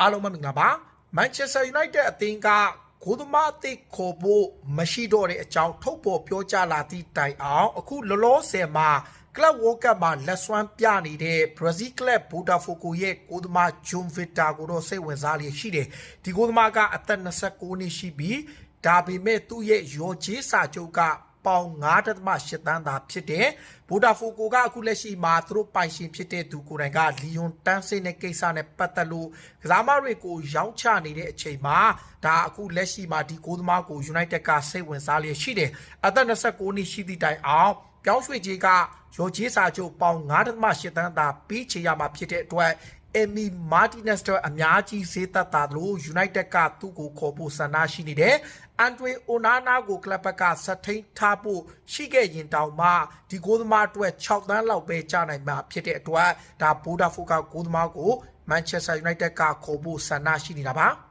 အားလုံးပဲမင်္ဂလာပါမန်ချက်စတာယူနိုက်တက်အသင်းကဂိုးသမားအသစ်ခေါ်ဖို့မရှိတော့တဲ့အကြောင်းထုတ်ပေါ်ပြောကြားလာသည့်တိုင်အောင်အခုလောလောဆယ်မှာကလပ်ဝေါ်ကပ်မှာလက်စွမ်းပြနေတဲ့ဘရာဇီးကလပ်ဘူတာဖိုကိုရဲ့ဂိုးသမားဂျွန်ဗစ်တာကိုတော့စိတ်ဝင်စားလျက်ရှိတယ်ဒီဂိုးသမားကအသက်29နှစ်ရှိပြီးဒါပေမဲ့သူ့ရဲ့ရော်ဂျေးစာချုပ်က ပေါင်9.8တန်းသာဖြစ်တယ်။ဘူတာဖိုကိုကအခုလက်ရှိမှာသူတို့ပိုင်ရှင်ဖြစ်တဲ့သူကိုယ်တိုင်ကလီယွန်တန်းစင်းတဲ့ကိစ္စနဲ့ပတ်သက်လို့ကစားမတွေကိုရောင်းချနေတဲ့အချိန်မှာဒါအခုလက်ရှိမှာဒီကိုသမားကို United ကစိတ်ဝင်စားလျက်ရှိတယ်။အသက်29နှစ်ရှိသည့်တိုင်အောင်ပြောင်းရွှေ့ကြီးကရော်ဂျီစာချုပ်ပေါင်9.8တန်းသာပြီးချေရမှာဖြစ်တဲ့အတွက် အမီမာတီနက်စ်တော့အများကြီးဈေးသက်သာသလို United ကသူ့ကိုခေါ်ဖို့ဆန္ဒရှိနေတယ်။အန်ဒရီအိုနာနာကိုကလပ်ဘက်ကဆက်ထိန်ထားဖို့ရှိခဲ့ရင်တောင်မှဒီဂိုးသမားအတွက်6တန်းလောက်ပဲကြာနိုင်မှာဖြစ်တဲ့အတွက်ဒါဘိုးဒါဖိုကဂိုးသမားကို Manchester United ကခေါ်ဖို့ဆန္ဒရှိနေတာပါ။